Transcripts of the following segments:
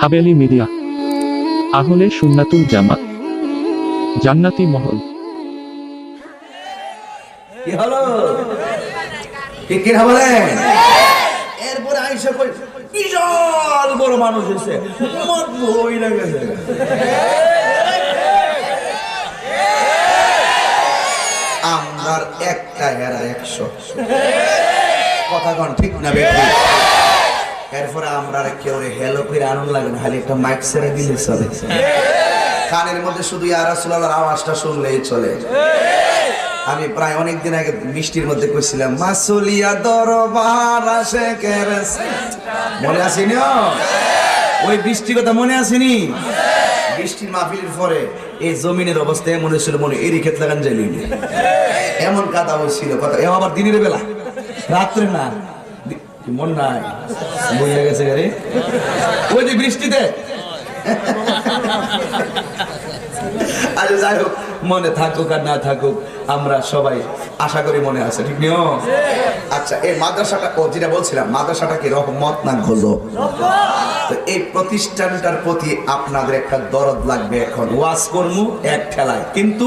Haveli media. আহলে সুন্নাতুল জামাত। জান্নাতি মহল। কি হলো? ঠিক কিনা বলেন? এরপরে আইসা কই, বিশাল বড় মানুষ এসে মত বই গেছে। আমার একটা এরা একশো। কথা কন ঠিক না বেটি এরপরে আমরা কেউ হেলো করে আনন্দ লাগে না, খালি একটা মাইক ছেড়ে দিলে চলে। কানের মধ্যে শুধু ইয়ারাসুল্লাহর আওয়াজটা শুনলেই চলে। আমি প্রায় অনেক দিন আগে বৃষ্টির মধ্যে কইছিলাম, মাসুলিয়া দরবার আসে মনে আসেনি ওই বৃষ্টির কথা মনে আসেনি? বৃষ্টির মাহফিলের পরে এই জমিনের অবস্থা এমন হয়েছিল মনে এরি ক্ষেত লাগান যাইলি এমন কাদা হয়েছিল, কথা এ আবার দিনের বেলা? রাত্রে না। মন নাই বুঝে গেছে গাড়ি? ওই যে বৃষ্টিতে? আরে যাই হোক, মনে থাকুক আর না থাকুক, আমরা সবাই আশা করি মনে আছে, ঠিক নিও আচ্ছা এই মাদ্রাসাটা, ও যেটা বলছিলাম, মাদ্রাসাটা কি রহমত না গজব এই প্রতিষ্ঠানটার প্রতি আপনাদের একটা দরদ লাগবে এখন। ওয়াজ কর্ম এক ঠেলায়। কিন্তু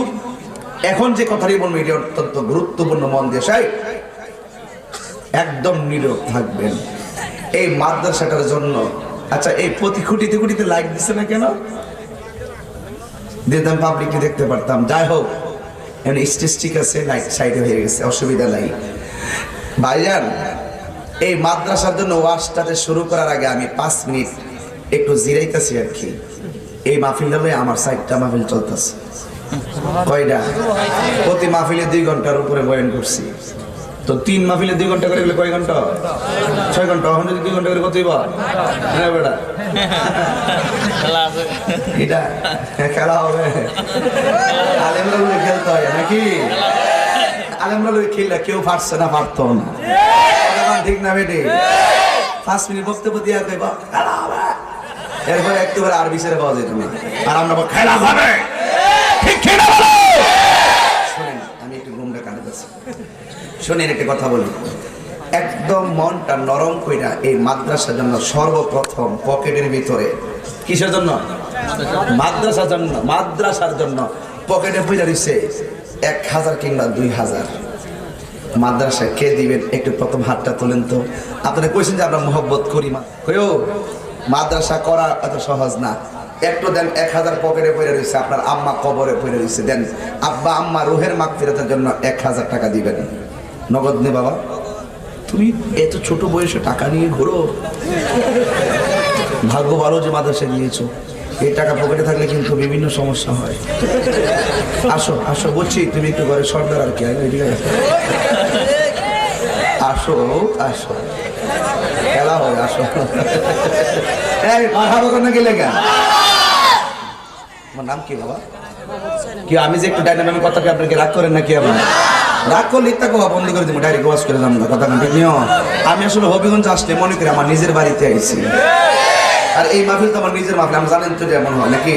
এখন যে কথাটি বলব, এটা অত্যন্ত গুরুত্বপূর্ণ মন দিয়ে, সাই একদম নীরব থাকবেন। এই মাদ্রাসাটার জন্য। আচ্ছা এই প্রতি খুঁটিতে খুঁটিতে লাইক দিচ্ছে না কেন? দিতাম পাবলিককে দেখতে পারতাম। যাই হোক, এখন স্টেজ ঠিক আছে লাইট সাইডে হয়ে গেছে, অসুবিধা নাই। ভাইজান, এই মাদ্রাসার জন্য ওয়াশটাতে শুরু করার আগে আমি পাঁচ মিনিট একটু জিরাইতেছি আর কি। এই মাহফিলটা লয়ে আমার সাইডটা মাহফিল চলতেছে। কয়টা? প্রতি মাহফিলে দুই ঘণ্টার উপরে বয়ন করছি। তো তিন মাহফিলে দুই ঘণ্টা করে গেলে কয় ঘণ্টা ছয় ঘণ্টা যদি দুই ঘণ্টা করে কতই বা হ্যাঁ বেটা। এটা খেলা হবে। আলেমরা লোক খেলতে হয় নাকি? আলেমরা লোক খেললে কেউ পারছে না পারতো না। ঠিক না বেটে? পাঁচ মিনিট বক্তব্য দিয়া কইবা খেলা হবে। এরপরে একটু করে আরবি ছেড়ে পাওয়া যেত না আর আমরা খেলা হবে। ঠিক খেলা বলো শোনেন আমি একটু ঘুমটা কাটাতেছি শোনেন একটা কথা বলি। একদম মনটা নরম কইরা এই মাদ্রাসার জন্য সর্বপ্রথম পকেটের ভিতরে। কিসের জন্য? মাদ্রাসার জন্য মাদ্রাসার জন্য পকেটে পয়সা দিচ্ছে এক হাজার কিংবা দুই হাজার। মাদ্রাসা কে দিবেন? একটু প্রথম হাতটা তোলেন তো। আপনারা কইছেন যে আমরা মোহব্বত করি মা। কইও, মাদ্রাসা করা এত সহজ না। একটু দেন এক হাজার পকেটে পড়ে রয়েছে আপনার আম্মা কবরে পড়ে রয়েছে দেন আব্বা, আম্মা রুহের মাগ ফেরতের জন্য এক হাজার টাকা দিবেন। নগদ নে বাবা। তুমি এত ছোট বয়সে টাকা নিয়ে ঘোরো। ভাগ্য ভালো যে মাদ্রাসায় নিয়েছো। এই টাকা পকেটে থাকলে কিন্তু বিভিন্ন সমস্যা হয়। আসো আসো, বলছি, তুমি একটু ঘরে সর্দার আর কি আসো আসো। খেলা হবে, আসো। আমার নাম কি বাবা? কি, আমি যে একটু ডাইনামিক কথা আপনাকে রাগ করেন নাকি আবার? রাগ করলে ইত্যা কথা বন্ধ করে দিব ডাইরেক্ট ওয়াজ করে দাম না কথা ঠিক নিও। আমি আসলে হবিগঞ্জ আসলে মনে করি আমার নিজের বাড়িতে আইছি। আর এই মাহফিল তো আমার নিজের মাহফিল আমি জানেন তো যেমন হয় নাকি?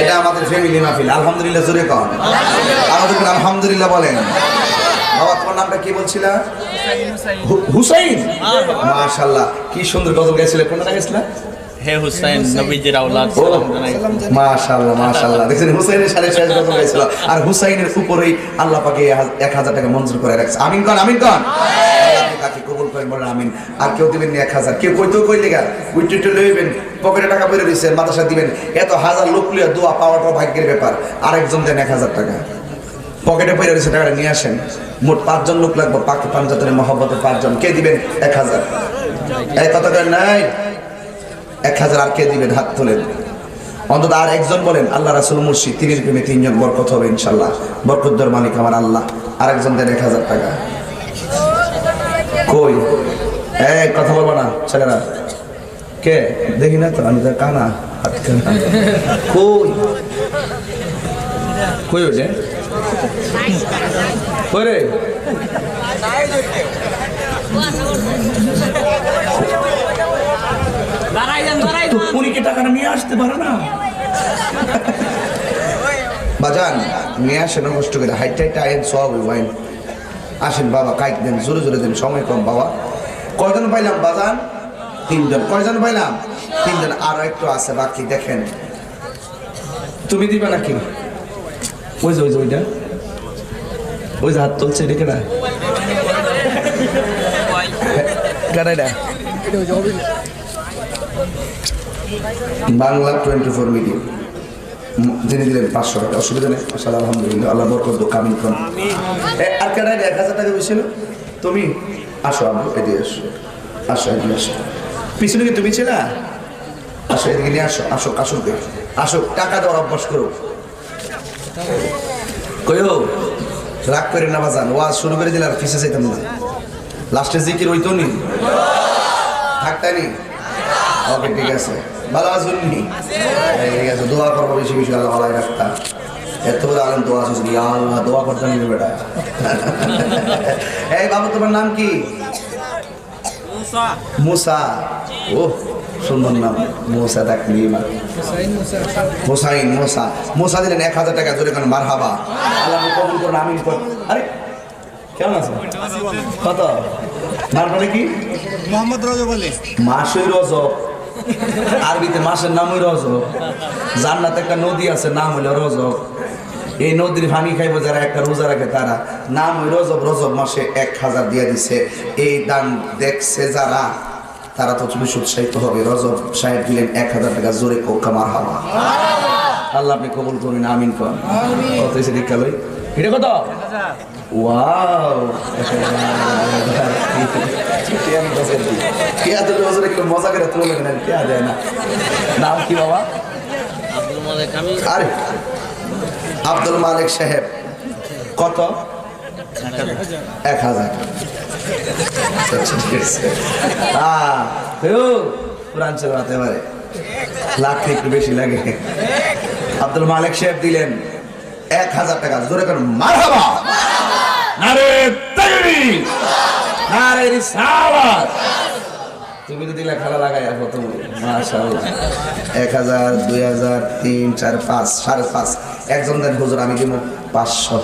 এটা আমাদের ফ্যামিলি মাহফিল আলহামদুলিল্লাহ জোরে কন। আমাদের আলহামদুলিল্লাহ বলেন। বাবা তোমার নামটা কি বলছিলা? হুসাইন মাশাল্লাহ কি সুন্দর গজল গাইছিলে কোনটা গেছিলা হে হুসাইন নবীজির আওলাদ সালাম জানাই। মাশাল্লাহ মাশাল্লাহ দেখছেন হুসাইনের সাড়ে শেষ গজল গাইছিল আর হুসাইনের উপরেই আল্লাহ পাকে এক হাজার টাকা মঞ্জুর করে রাখছে। আমিন কন আমিন কন? তাকে কবুল করেন বলেন আমিন। আর কেউ দিবেন এক হাজার। কেউ কইতেও কই লেগা? উইটে উইটে লইবেন পকেটে টাকা বেরো দিচ্ছে মাদ্রাসা দিবেন। এত হাজার লোক লিয়া দোয়া পাওয়াটাও ভাগ্যের ব্যাপার। আরেকজন দেন এক হাজার টাকা। পকেটে পয়সা রয়েছে টাকাটা নিয়ে আসেন। মোট পাঁচজন লোক লাগবে পাকি পাঞ্জাতনের মহব্বতে পাঁচজন। কে দিবেন? এক হাজার। এই কথা কেন নাই? এক হাজার আর কে দিবেন? হাত তোলেন। অন্তত আর একজন বলেন, আল্লাহ রাসুল মুর্শিদ তিনের প্রেমে তিনজন বরকত হবে ইনশাল্লাহ বরকতর মালিক আমার আল্লাহ। আর একজন দেন এক হাজার টাকা। কই? এক কথা বলব না, ছেলেরা। কে? দেখি না তো, আমি তো কানা, হাত কানা। কই? কই ওঠে কই রে? তো পুরীকে টাকাটা নিয়ে আসতে পারে না। বাজান নিয়ে আসেন কষ্ট করে। হাইট টাইট আইন সব ওয়াইন আসেন বাবা কাইক দেন জোরে জোরে দেন সময় কম বাবা। কয়জন পাইলাম বাজান? তিনজন। কয়জন পাইলাম? তিনজন। আরও একটু আছে বাকি দেখেন। তুমি দিবে নাকি? ওই যে ওই যে ওইটা। ওই যে হাত তুলছে এটা কেনা কেনা এটা? বাংলা টোয়েন্টি ফোর মিডিয়াম যিনি দিলেন পাঁচশো টাকা। অসুবিধা নেই মাসাল আলহামদুলিল্লাহ। আল্লাহ বরকত কামিন খান আর কেন এক হাজার টাকা বেশি না তুমি? আসো আবু এদিকে আসো। আসো, এদিকে আসো। পিছনে কি তুমি ছিলা? আসো, এদিকে নিয়ে আসো। আসো আসো আসো টাকা দেওয়ার অভ্যাস করো কইও, রাগ করে না, বাজান। ওয়াজ শুরু করে দিলে আর পিছিয়ে যাইতাম না। লাস্টে জিকির হইতো নি। থাকতানি ওকে ঠিক আছে। ভালো আছেন নি? ঠিক আছে দোয়া করব বেশি বেশি আল্লাহ ভালো রাখতা এত বড় আলম দোয়া ইয়া আল্লাহ দোয়া করতে নিবে বেটা। এই বাবু তোমার নাম কি? মুসা। ও সুন্দর নাম। মুসা তাকলিমা হোসাইন মোসা। মোসা দিলেন এক হাজার টাকা জোরে কেন? মার হাবা আল্লাহ কবুল করুন আমিন কর। আরে কেমন আছে? কত? নাম মানে কি মোহাম্মদ রজব আলী। মাসই রজব। আরবিতে মাসের নামই রজব। জান্নাতে একটা নদী আছে, নাম হইল রজব। এই নদীর পানি খাইবো যারা একটা রোজা রাখে তারা। নাম ওই রজব রজব মাসে এক হাজার দিয়ে দিছে। এই দান দেখছে যারা, তারা তো তুমি উৎসাহিত হবে। রজব সাহেব দিলেন এক হাজার টাকা জোরে কো কামার হাওয়া। আল্লাহ আপনি কবুল করুন আমিন কর। কত এসে দীক্ষা লই? এটা কত? ওয়াও। কে এত বছর একটু মজা করে কে দেয় না? নাম কি বাবা? আব্দুল মালিক আরে আব্দুল মালিক সাহেব। কত? এক হাজার। আচ্ছা, কোরআন চালাতে পারে। লাখ একটু বেশি লাগে। আব্দুল মালিক সাহেব দিলেন এক হাজার টাকা। জোরে করেন, মারহাবা। নারে তাকবীর নারে রিসালাত। তুমি তো দিলে খেলা লাগাই আসো তুমি মাশাআল্লাহ। এক হাজার, দুই হাজার, তিন, চার, পাঁচ, সাড়ে পাঁচ। একজন দেন, হুজুর, আমি দিব পাঁচশো।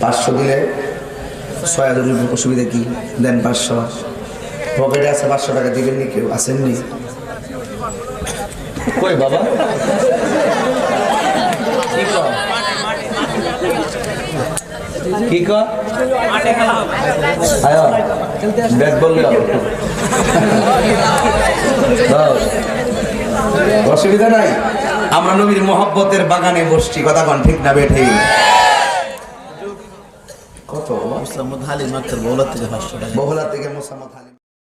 পাঁচশো দিলে ছয় হাজার অসুবিধা কি? দেন পাঁচশো। পকেটে আছে পাঁচশো টাকা দিবেন নি কেউ? আসেননি কই বাবা? কি কি ব্যাট বল অসুবিধা নাই। আমরা নবীর মোহব্বতের বাগানে বসছি। কথা কন ঠিক না বেঠে কত মোসাম্মদ হালিম আক্তার থেকে পাঁচশো টাকা। থেকে মোসাম্মদ হালিম